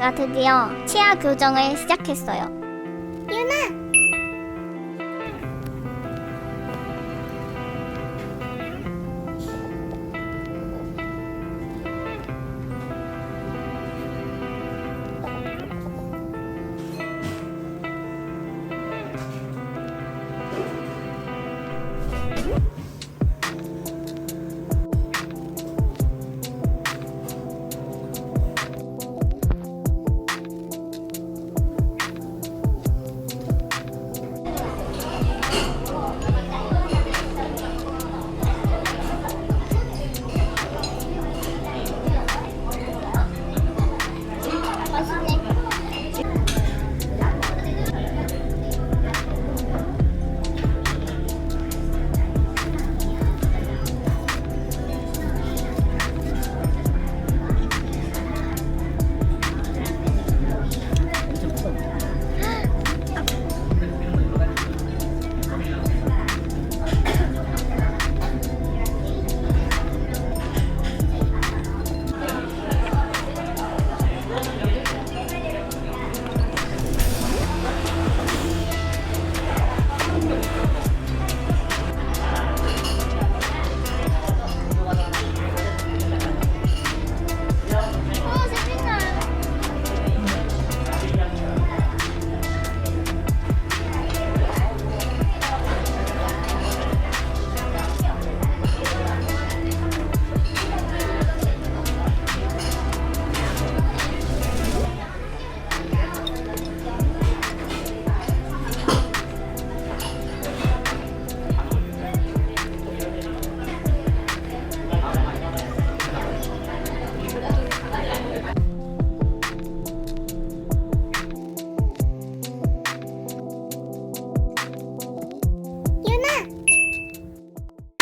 제가 드디어 치아 교정을 시작했어요. 유나!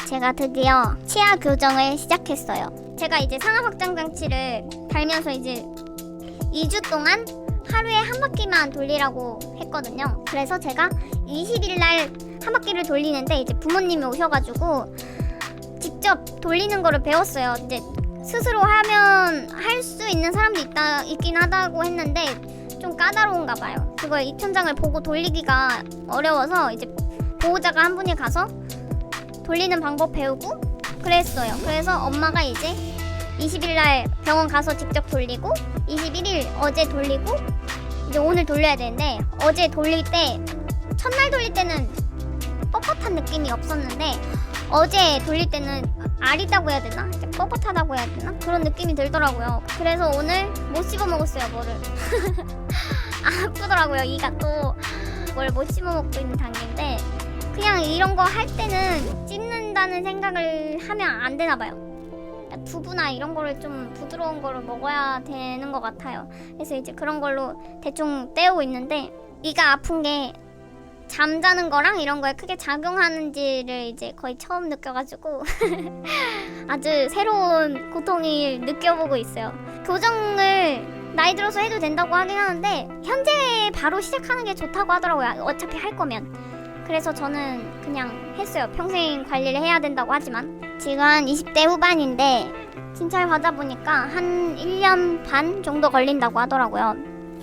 제가 드디어 치아 교정을 시작했어요. 제가 이제 상하 확장 장치를 달면서 이제 2주 동안 하루에 한 바퀴만 돌리라고 했거든요. 그래서 제가 20일 날 한 바퀴를 돌리는데 이제 부모님이 오셔가지고 직접 돌리는 거를 배웠어요. 이제 스스로 하면 할 수 있는 사람도 있다 있긴 하다고 했는데 좀 까다로운가 봐요. 그걸 입천장을 보고 돌리기가 어려워서 이제 보호자가 한 분이 가서 돌리는 방법 배우고 그랬어요. 그래서 엄마가 이제 20일 날 병원 가서 직접 돌리고 21일 어제 돌리고 이제 오늘 돌려야 되는데 어제 돌릴 때 첫날 돌릴 때는 뻣뻣한 느낌이 없었는데 어제 돌릴 때는 아리다고 해야 되나? 뻣뻣하다고 해야 되나? 그런 느낌이 들더라고요. 그래서 오늘 못 씹어 먹었어요, 뭐를. 아프더라고요, 이가 또 뭘 못 씹어 먹고 있는 단계인데 그냥 이런 거 할 때는 씹는다는 생각을 하면 안 되나 봐요. 두부나 이런 거를 좀 부드러운 거를 먹어야 되는 것 같아요. 그래서 이제 그런 걸로 대충 때우고 있는데 이가 아픈 게 잠자는 거랑 이런 거에 크게 작용하는지를 이제 거의 처음 느껴가지고 아주 새로운 고통을 느껴보고 있어요. 교정을 나이 들어서 해도 된다고 하긴 하는데 현재 바로 시작하는 게 좋다고 하더라고요. 어차피 할 거면. 그래서 저는 그냥 했어요. 평생 관리를 해야 된다고 하지만 지금 한 20대 후반인데 진찰 받아 보니까 한 1년 반 정도 걸린다고 하더라고요.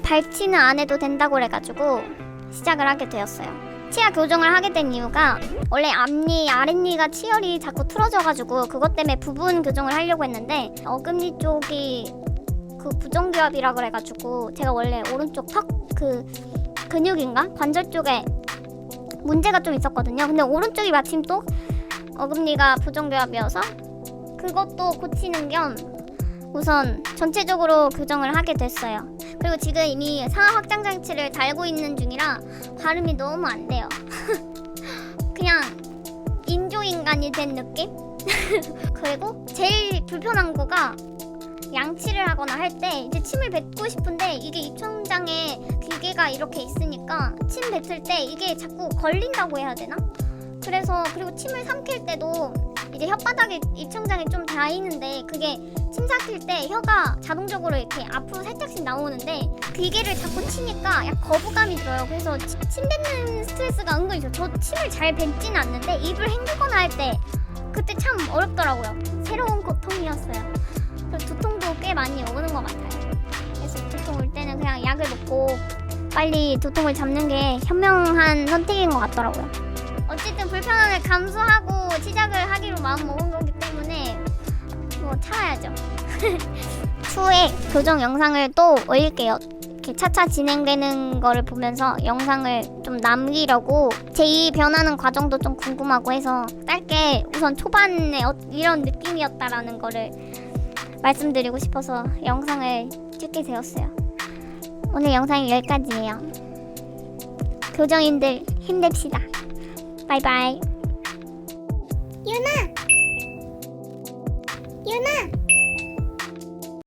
발치는 안 해도 된다고 그래가지고 시작을 하게 되었어요. 치아 교정을 하게 된 이유가 원래 앞니 아랫니가 치열이 자꾸 틀어져가지고 그것 때문에 부분 교정을 하려고 했는데 어금니 쪽이 그 부정교합이라 그래가지고 제가 원래 오른쪽 턱 그 근육인가 관절 쪽에 문제가 좀 있었거든요. 근데 오른쪽이 마침 또 어금니가 부정교합이어서 그것도 고치는 겸 우선 전체적으로 교정을 하게 됐어요. 그리고 지금 이미 상하 확장 장치를 달고 있는 중이라 발음이 너무 안 돼요. 그냥 인조인간이 된 느낌? 그리고 제일 불편한 거가 양치를 하거나 할 때 이제 침을 뱉고 싶은데 이게 입천장에 기계가 이렇게 있으니까 침 뱉을 때 이게 자꾸 걸린다고 해야 되나? 그래서 그리고 침을 삼킬 때도 이제 혓바닥에 입천장이 좀 닿이는데 그게 침 삼킬 때 혀가 자동적으로 이렇게 앞으로 살짝씩 나오는데 기계를 자꾸 치니까 약 거부감이 들어요. 그래서 치- 침 뱉는 스트레스가 은근히 저, 저 침을 잘 뱉지는 않는데 입을 헹구거나 할 때 그때 참 어렵더라고요. 새로운 고통이었어요. 꽤 많이 오는 것 같아요. 그래서 두통 올 때는 약을 먹고 빨리 두통을 잡는 게 현명한 선택인 것 같더라고요. 어쨌든 불편함을 감수하고 시작을 하기로 마음 먹은 거기 때문에 뭐 참아야죠. 추후에 교정 영상을 또 올릴게요. 이렇게 차차 진행되는 거를 보면서 영상을 좀 남기려고 제2 변하는 과정도 좀 궁금하고 해서 짧게 우선 초반에 어- 이런 느낌이었다라는 거를 말씀드리고 싶어서 영상을 찍게 되었어요. 오늘 영상이 여기까지예요. 교정인들 힘냅시다. 바이바이. 유나! 유나!